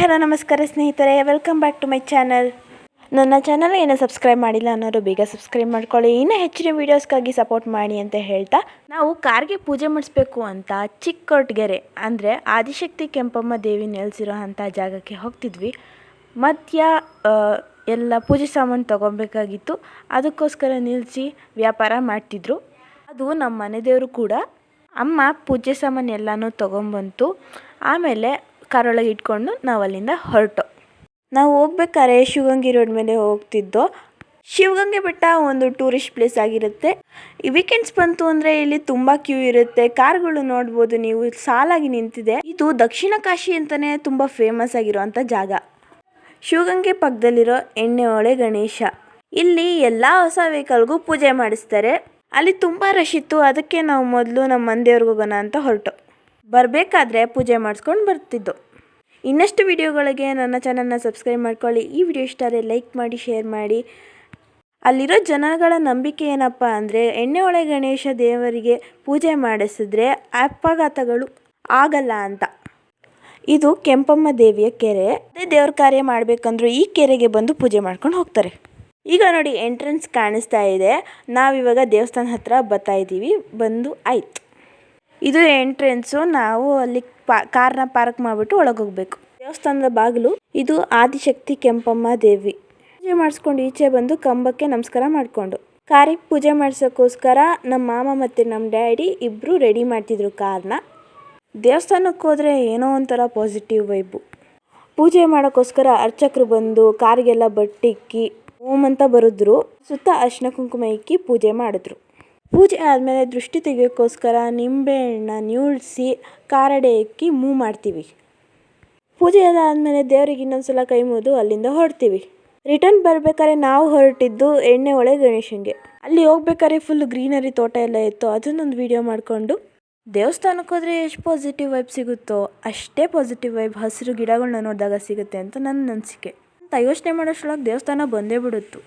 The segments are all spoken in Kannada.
ಹಲೋ, ನಮಸ್ಕಾರ ಸ್ನೇಹಿತರೆ. Welcome back to my channel ನನ್ನ ಚಾನಲ್ ಏನೂ ಸಬ್ಸ್ಕ್ರೈಬ್ ಮಾಡಿಲ್ಲ ಅನ್ನೋರು ಬೇಗ ಸಬ್ಸ್ಕ್ರೈಬ್ ಮಾಡ್ಕೊಳ್ಳಿ. ಇನ್ನು ಹೆಚ್ಚಿನ ವೀಡಿಯೋಸ್ಗಾಗಿ ಸಪೋರ್ಟ್ ಮಾಡಿ ಅಂತ ಹೇಳ್ತಾ, ನಾವು ಕಾರ್ಗೆ ಪೂಜೆ ಮಾಡಿಸ್ಬೇಕು ಅಂತ ಚಿಕ್ಕೊಟ್ಗೆರೆ, ಅಂದರೆ ಆದಿಶಕ್ತಿ ಕೆಂಪಮ್ಮ ದೇವಿ ನೆಲೆಸಿರೋ ಅಂಥ ಜಾಗಕ್ಕೆ ಹೋಗ್ತಿದ್ವಿ. ಮಧ್ಯ ಎಲ್ಲ ಪೂಜೆ ಸಾಮಾನು ತೊಗೊಬೇಕಾಗಿತ್ತು ಅದಕ್ಕೋಸ್ಕರ ನಿಲ್ಲಿಸಿ ವ್ಯಾಪಾರ ಮಾಡ್ತಿದ್ರು. ಅದು ನಮ್ಮ ಮನೆ ದೇವರು ಕೂಡ. ಅಮ್ಮ ಪೂಜೆ ಸಾಮಾನು ಎಲ್ಲನೂ ತೊಗೊಂಬಂತು ಆಮೇಲೆ ಕಾರೊಳಗೆ ಇಟ್ಕೊಂಡು ನಾವು ಅಲ್ಲಿಂದ ಹೊರಟು. ನಾವು ಹೋಗ್ಬೇಕಾದ್ರೆ ಶಿವಗಂಗೆ ರೋಡ್ ಮೇಲೆ ಹೋಗ್ತಿದ್ದೋ, ಶಿವಗಂಗೆ ಬೆಟ್ಟ ಒಂದು ಟೂರಿಸ್ಟ್ ಪ್ಲೇಸ್ ಆಗಿರುತ್ತೆ. ಈ ವೀಕೆಂಡ್ಸ್ ಬಂತು ಅಂದರೆ ಇಲ್ಲಿ ತುಂಬ ಕ್ಯೂ ಇರುತ್ತೆ. ಕಾರ್ಗಳು ನೋಡ್ಬೋದು ನೀವು, ಸಾಲಾಗಿ ನಿಂತಿದೆ. ಇದು ದಕ್ಷಿಣ ಕಾಶಿ ಅಂತಲೇ ತುಂಬ ಫೇಮಸ್ ಆಗಿರುವಂಥ ಜಾಗ. ಶಿವಗಂಗೆ ಪಕ್ಕದಲ್ಲಿರೋ ಎಣ್ಣೆ ಹೊಳೆ ಗಣೇಶ. ಇಲ್ಲಿ ಎಲ್ಲ ಹೊಸ ವೆಹಿಕಲ್ಗೂ ಪೂಜೆ ಮಾಡಿಸ್ತಾರೆ. ಅಲ್ಲಿ ತುಂಬ ರಶ್ ಇತ್ತು, ಅದಕ್ಕೆ ನಾವು ಮೊದಲು ನಮ್ಮ ಮಂದಿಯವ್ರಿಗೆ ಹೋಗೋಣ ಅಂತ ಹೊರಟು. ಬರಬೇಕಾದ್ರೆ ಪೂಜೆ ಮಾಡಿಸ್ಕೊಂಡು ಬರ್ತಿದ್ದು. ಇನ್ನಷ್ಟು ವಿಡಿಯೋಗಳಿಗೆ ನನ್ನ ಚಾನಲ್ನ ಸಬ್ಸ್ಕ್ರೈಬ್ ಮಾಡ್ಕೊಳ್ಳಿ. ಈ ವಿಡಿಯೋ ಇಷ್ಟ ಆದರೆ ಲೈಕ್ ಮಾಡಿ, ಶೇರ್ ಮಾಡಿ. ಅಲ್ಲಿರೋ ಜನಗಳ ನಂಬಿಕೆ ಏನಪ್ಪ ಅಂದರೆ ಎಣ್ಣೆ ಒಳೆ ಗಣೇಶ ದೇವರಿಗೆ ಪೂಜೆ ಮಾಡಿಸಿದ್ರೆ ಅಪಘಾತಗಳು ಆಗಲ್ಲ ಅಂತ. ಇದು ಕೆಂಪಮ್ಮ ದೇವಿಯ ಕೆರೆ. ಅದೇ ದೇವ್ರ ಕಾರ್ಯ ಮಾಡಬೇಕಂದ್ರೂ ಈ ಕೆರೆಗೆ ಬಂದು ಪೂಜೆ ಮಾಡ್ಕೊಂಡು ಹೋಗ್ತಾರೆ. ಈಗ ನೋಡಿ ಎಂಟ್ರೆನ್ಸ್ ಕಾಣಿಸ್ತಾ ಇದೆ. ನಾವಿವಾಗ ದೇವಸ್ಥಾನ ಹತ್ರ ಬರ್ತಾ ಇದ್ದೀವಿ. ಬಂದು ಆಯ್ತು. ಇದು ಎಂಟ್ರೆನ್ಸು. ನಾವು ಅಲ್ಲಿ ಪಾ, ಕಾರ್ನ ಪಾರ್ಕ್ ಮಾಡ್ಬಿಟ್ಟು ಒಳಗೆ ಹೋಗ್ಬೇಕು ದೇವಸ್ಥಾನದ ಬಾಗಿಲು, ಇದು ಆದಿಶಕ್ತಿ ಕೆಂಪಮ್ಮ ದೇವಿ. ಪೂಜೆ ಮಾಡಿಸ್ಕೊಂಡು ಈಚೆ ಬಂದು ಕಂಬಕ್ಕೆ ನಮಸ್ಕಾರ ಮಾಡಿಕೊಂಡು. ಕಾರಿಗೆ ಪೂಜೆ ಮಾಡ್ಸೋಕ್ಕೋಸ್ಕರ ನಮ್ಮ ಮಾಮ ಮತ್ತು ನಮ್ಮ ಡ್ಯಾಡಿ ಇಬ್ಬರು ರೆಡಿ ಮಾಡ್ತಿದ್ರು ಕಾರ್ನ. ದೇವಸ್ಥಾನಕ್ಕೆ ಹೋದರೆ ಏನೋ ಒಂಥರ ಪಾಸಿಟಿವ್ ವೈಬು. ಪೂಜೆ ಮಾಡೋಕ್ಕೋಸ್ಕರ ಅರ್ಚಕರು ಬಂದು ಕಾರಿಗೆಲ್ಲ ಬಟ್ಟಿಕ್ಕಿ ಓಂ ಅಂತ ಬರೆದ್ರು. ಸುತ್ತ ಅರ್ಶಿನ ಕುಂಕುಮ ಇಕ್ಕಿ ಪೂಜೆ ಮಾಡಿದ್ರು. ಪೂಜೆ ಆದಮೇಲೆ ದೃಷ್ಟಿ ತೆಗಿಯೋಕ್ಕೋಸ್ಕರ ನಿಂಬೆಹಣ್ಣ ನೀಳ್ಸಿ ಕಾರಡೆ ಇಕ್ಕಿ ಮೂವ್ ಮಾಡ್ತೀವಿ. ಪೂಜೆ ಎಲ್ಲ ಆದಮೇಲೆ ದೇವರಿಗೆ ಇನ್ನೊಂದ್ಸಲ ಕೈ ಮುಗಿದು ಅಲ್ಲಿಂದ ಹೊರಡ್ತೀವಿ. ರಿಟರ್ನ್ ಬರ್ಬೇಕಾದ್ರೆ ನಾವು ಹೊರಟಿದ್ದು ಎಣ್ಣೆ ಒಳೆ ಗಣೇಶನಿಗೆ. ಅಲ್ಲಿ ಹೋಗ್ಬೇಕಾದ್ರೆ ಫುಲ್ ಗ್ರೀನರಿ ತೋಟ ಎಲ್ಲ ಇತ್ತು, ಅದನ್ನೊಂದು ವಿಡಿಯೋ ಮಾಡಿಕೊಂಡು ದೇವಸ್ಥಾನಕ್ಕೆ ಹೋದರೆ ಎಷ್ಟು ಪಾಸಿಟಿವ್ ವೈಬ್ ಸಿಗುತ್ತೋ ಅಷ್ಟೇ ಪಾಸಿಟಿವ್ ವೈಬ್ ಹಸಿರು ಗಿಡಗಳನ್ನ ನೋಡಿದಾಗ ಸಿಗುತ್ತೆ ಅಂತ ನನ್ನ ಅನಿಸಿಕೆ. ಅಂತ ಯೋಚನೆ ಮಾಡೋಷ್ಟೊಳಗೆ ದೇವಸ್ಥಾನ ಬಂದೇ ಬಿಡುತ್ತು.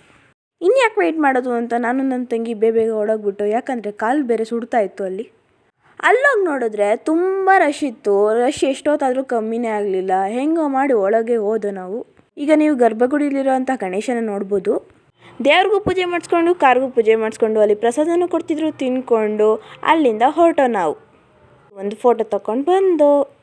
ಇನ್ಯಾಕೆ ವೆಯ್ಟ್ ಮಾಡೋದು ಅಂತ ನಾನು ನನ್ನ ತಂಗಿ ಬೇಬೇಗ ಬೇಗ ಹೊಡೋಗ್ಬಿಟ್ಟು ಯಾಕಂದರೆ ಕಾಲು ಬೇರೆ ಸುಡ್ತಾ ಇತ್ತು ಅಲ್ಲಿ. ಅಲ್ಲೋಗಿ ನೋಡಿದ್ರೆ ತುಂಬ ರಶ್ ಇತ್ತು. ರಶ್ ಎಷ್ಟೊತ್ತಾದರೂ ಕಮ್ಮಿನೇ ಆಗಲಿಲ್ಲ. ಹೆಂಗೋ ಮಾಡಿ ಒಳಗೆ ಹೋದೋ ನಾವು. ಈಗ ನೀವು ಗರ್ಭಗುಡಿಲಿರೋಂಥ ಗಣೇಶನ ನೋಡ್ಬೋದು. ದೇವ್ರಿಗೂ ಪೂಜೆ ಮಾಡಿಸ್ಕೊಂಡು, ಕಾರ್ಗೂ ಪೂಜೆ ಮಾಡಿಸ್ಕೊಂಡು ಅಲ್ಲಿ ಪ್ರಸಾದನೂ ಕೊಡ್ತಿದ್ರು ತಿನ್ಕೊಂಡು ಅಲ್ಲಿಂದ ಹೊರಟೋ ನಾವು. ಒಂದು ಫೋಟೋ ತಗೊಂಡು ಬಂದು.